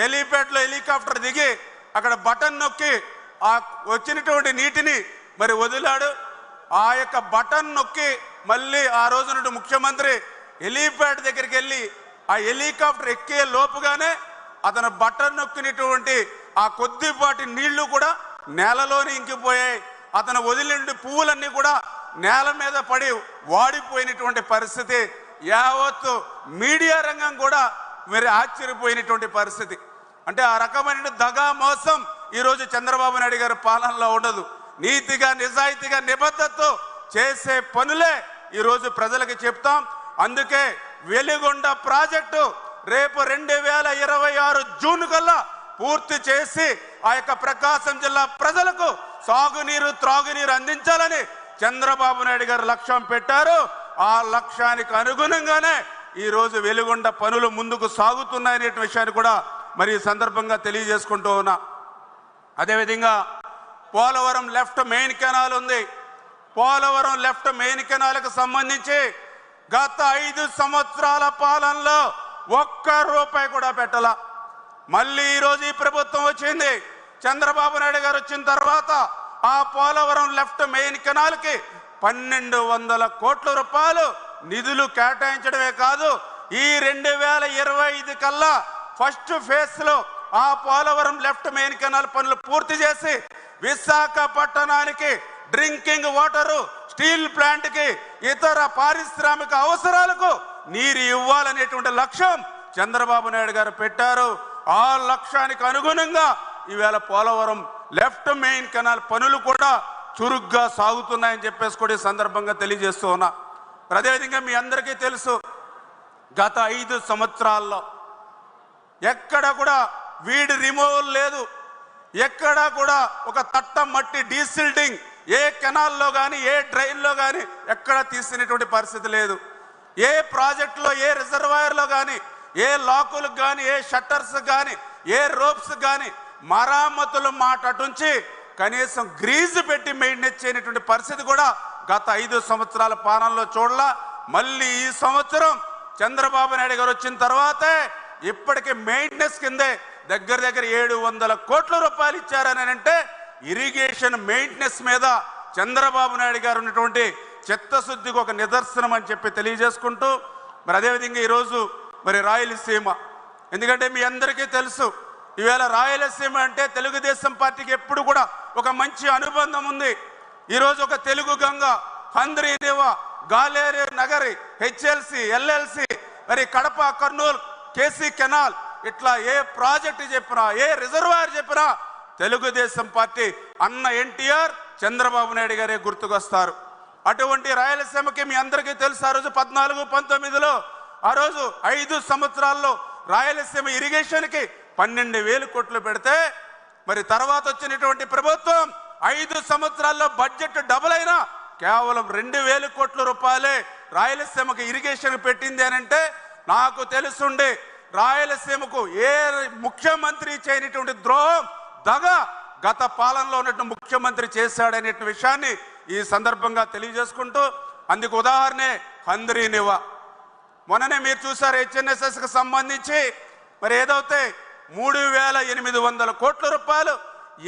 హెలీప్యాడ్లో helicopter దిగి అక్కడ button నొక్కి ఆ వచ్చినటువంటి నీటిని మరి వదిలాడు. ఆ యొక్క బటన్ నొక్కి మళ్ళీ ఆ రోజున ముఖ్యమంత్రి హెలీప్యాడ్ దగ్గరికి వెళ్ళి ఆ హెలికాప్టర్ ఎక్కే లోపుగానే అతను బటన్ నొక్కినటువంటి ఆ కొద్దిపాటి నీళ్ళు కూడా నేలలోనే ఇంకిపోయాయి. అతను వదిలిన పువ్వులన్నీ కూడా నేల మీద పడి వాడిపోయినటువంటి పరిస్థితి. యావత్తు మీడియా రంగం కూడా మరి ఆశ్చర్యపోయినటువంటి పరిస్థితి. అంటే ఆ రకమైన దగా మోసం ఈరోజు చంద్రబాబు నాయుడు గారి పాలనలో ఉండదు. నీతిగా నిజాయితీగా నిబద్ధతతో చేసే పనులే ఈరోజు ప్రజలకు చెప్తాం. అందుకే వెలిగొండ ప్రాజెక్టు రేపు రెండు వేల ఇరవై ఆరు జూన్ కల్లా పూర్తి చేసి ఆ యొక్క ప్రకాశం జిల్లా ప్రజలకు సాగునీరు త్రాగునీరు అందించాలని చంద్రబాబు నాయుడు గారు లక్ష్యం పెట్టారు. ఆ లక్ష్యానికి అనుగుణంగానే ఈ రోజు వెలుగొండ పనులు ముందుకు సాగుతున్నాయనే విషయాన్ని కూడా మరి ఈ సందర్భంగా తెలియజేసుకుంటూ ఉన్నా. అదేవిధంగా పోలవరం లెఫ్ట్ మెయిన్ కెనాల్ ఉంది. పోలవరం లెఫ్ట్ మెయిన్ కెనాల్కి సంబంధించి గత ఐదు సంవత్సరాల పాలనలో ఒక్క రూపాయి కూడా పెట్టాల. మళ్ళీ ఈరోజు ఈ ప్రభుత్వం వచ్చింది. చంద్రబాబు నాయుడు గారు వచ్చిన తర్వాత ఆ పోలవరం లెఫ్ట్ మెయిన్ కెనాల్కి పన్నెండు వందల కోట్ల రూపాయలు నిధులు కేటాయించడమే కాదు ఈ రెండు వేల ఇరవై ఐదు కల్లా ఫస్ట్ ఫేజ్లో ఆ పోలవరం లెఫ్ట్ మెయిన్ కెనాల్ పనులు పూర్తి చేసి విశాఖపట్టణానికి డ్రింకింగ్ వాటరు స్టీల్ ప్లాంట్కి ఇతర పారిశ్రామిక అవసరాలకు నీరు ఇవ్వాలనేటువంటి లక్ష్యం చంద్రబాబు నాయుడు గారు పెట్టారు. ఆ లక్ష్యానికి అనుగుణంగా ఈవేళ పోలవరం లెఫ్ట్ మెయిన్ కెనాల్ పనులు కూడా చురుగ్గా సాగుతున్నాయని చెప్పేసి కూడా ఈ సందర్భంగా తెలియజేస్తూ ఉన్నా. అదేవిధంగా మీ అందరికీ తెలుసు గత ఐదు సంవత్సరాల్లో ఎక్కడ కూడా వీడి రిమూవల్ లేదు. ఎక్కడా కూడా ఒక తట్ట మట్టి డీసిల్డింగ్ ఏ కెనాల్లో కానీ ఏ డ్రైన్లో కానీ ఎక్కడ తీసినటువంటి పరిస్థితి లేదు. ఏ ప్రాజెక్టులో ఏ రిజర్వాయర్లో కానీ ఏ లాకులకు కానీ ఏ షట్టర్స్ కానీ ఏ రోప్స్ కానీ మరామతులు మాట అటుంచి కనీసం గ్రీజు పెట్టి మెయింటెన్స్ చేయనటువంటి పరిస్థితి కూడా గత ఐదు సంవత్సరాల పాలనలో చూడలా. మళ్ళీ ఈ సంవత్సరం చంద్రబాబు నాయుడు గారు వచ్చిన తర్వాతే ఇప్పటికి మెయింటెనెన్స్ కిందే దగ్గర దగ్గర ఏడు వందల కోట్ల రూపాయలు ఇచ్చారని అంటే ఇరిగేషన్ మెయింటెనెన్స్ మీద చంద్రబాబు నాయుడు గారు ఉన్నటువంటి చిత్తశుద్ధికి ఒక నిదర్శనం అని చెప్పి తెలియజేసుకుంటూ మరి అదేవిధంగా ఈరోజు మరి రాయలసీమ. ఎందుకంటే మీ అందరికీ తెలుసు ఈవేళ రాయలసీమ అంటే తెలుగుదేశం పార్టీకి ఎప్పుడు కూడా ఒక మంచి అనుబంధం ఉంది. ఈరోజు ఒక తెలుగు గంగ హంద్రీదేవ గాలేరు నగరి హెచ్ఎల్సి ఎల్ఎల్సి మరి కడప కర్నూలు కేసీ కెనాల్ ఇట్లా ఏ ప్రాజెక్ట్ చెప్పినా ఏ రిజర్వాయర్ చెప్పినా తెలుగుదేశం పార్టీ అన్న ఎన్టీఆర్ చంద్రబాబు నాయుడు గారే గుర్తుకొస్తారు. అటువంటి రాయలసీమకి మీ అందరికీ తెలుసు ఆ రోజు పద్నాలుగు పంతొమ్మిదిలో ఆ రోజు ఐదు సంవత్సరాల్లో రాయలసీమ ఇరిగేషన్కి పన్నెండు వేలు కోట్లు పెడితే మరి తర్వాత వచ్చినటువంటి ప్రభుత్వం ఐదు సంవత్సరాల్లో బడ్జెట్ డబుల్ అయినా కేవలం రెండు వేల కోట్ల రూపాయలే రాయలసీమకి ఇరిగేషన్ పెట్టింది అని అంటే నాకు తెలుసుండి రాయలసీమకు ఏ ముఖ్యమంత్రి చేయనటువంటి ద్రోహం దగ గత పాలనలో ఉన్నట్టు ముఖ్యమంత్రి చేశాడనే విషయాన్ని ఈ సందర్భంగా తెలియజేసుకుంటూ అందుకు ఉదాహరణే హంద్రీనివా మొన్ననే మీరు చూసారు హెచ్ఎన్ఎస్ఎస్కి సంబంధించి మరి ఏదైతే మూడు వేల ఎనిమిది వందల కోట్ల రూపాయలు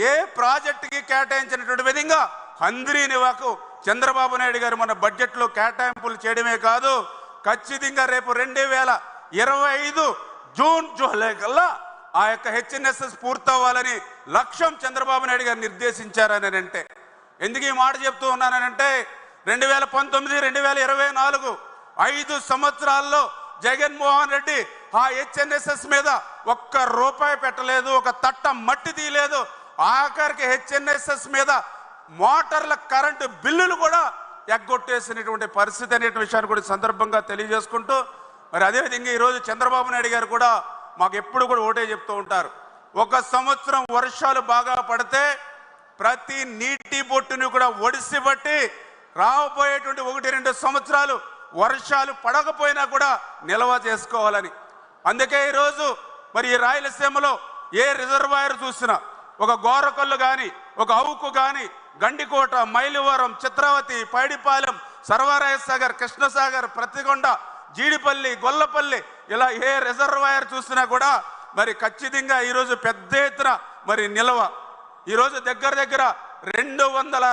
ఏ ప్రాజెక్టుకి కేటాయించినటువంటి విధంగా హంద్రీనివాకు చంద్రబాబు నాయుడు గారు మన బడ్జెట్లో కేటాయింపులు చేయడమే కాదు ఖచ్చితంగా రేపు రెండు వేల ఇరవై ఐదు జూన్ జూలై కల్లా ఆ యొక్క హెచ్ఎన్ఎస్ఎస్ పూర్తవ్వాలని లక్ష్యం చంద్రబాబు నాయుడు గారు నిర్దేశించారని అంటే. ఎందుకు ఈ మాట చెప్తూ ఉన్నానంటే రెండు వేల పంతొమ్మిది రెండు వేల ఇరవై నాలుగు ఐదు సంవత్సరాల్లో జగన్మోహన్ రెడ్డి ఆ హెచ్ఎన్ఎస్ఎస్ మీద ఒక్క రూపాయి పెట్టలేదు ఒక తట్ట మట్టి తీయలేదు. ఆఖరికి హెచ్ఎన్ఎస్ఎస్ మీద మోటార్ల కరెంటు బిల్లులు కూడా ఎగ్గొట్టేసినటువంటి పరిస్థితి అనే విషయాన్ని కూడా సందర్భంగా తెలియజేసుకుంటూ మరి అదేవిధంగా ఈరోజు చంద్రబాబు నాయుడు గారు కూడా మాకు ఎప్పుడు కూడా ఓటే చెప్తూ ఉంటారు. ఒక సంవత్సరం వర్షాలు బాగా పడితే ప్రతి నీటి బొట్టును కూడా ఒడిసి బట్టి రాబోయేటువంటి ఒకటి రెండు సంవత్సరాలు వర్షాలు పడకపోయినా కూడా నిల్వ చేసుకోవాలని. అందుకే ఈరోజు మరి ఈ రాయలసీమలో ఏ రిజర్వాయర్ చూసినా ఒక గోరకొల్లు కానీ ఒక అవుకు కానీ గండికోట మైలవరం చిత్రావతి పైడిపాలెం సర్వరాయసాగర్ కృష్ణసాగర్ ప్రతిగొండ జీడిపల్లి గొల్లపల్లి ఇలా ఏ రిజర్వాయర్ చూసినా కూడా మరి ఖచ్చితంగా ఈరోజు పెద్ద ఎత్తున మరి నిల్వ. ఈరోజు దగ్గర దగ్గర రెండు వందల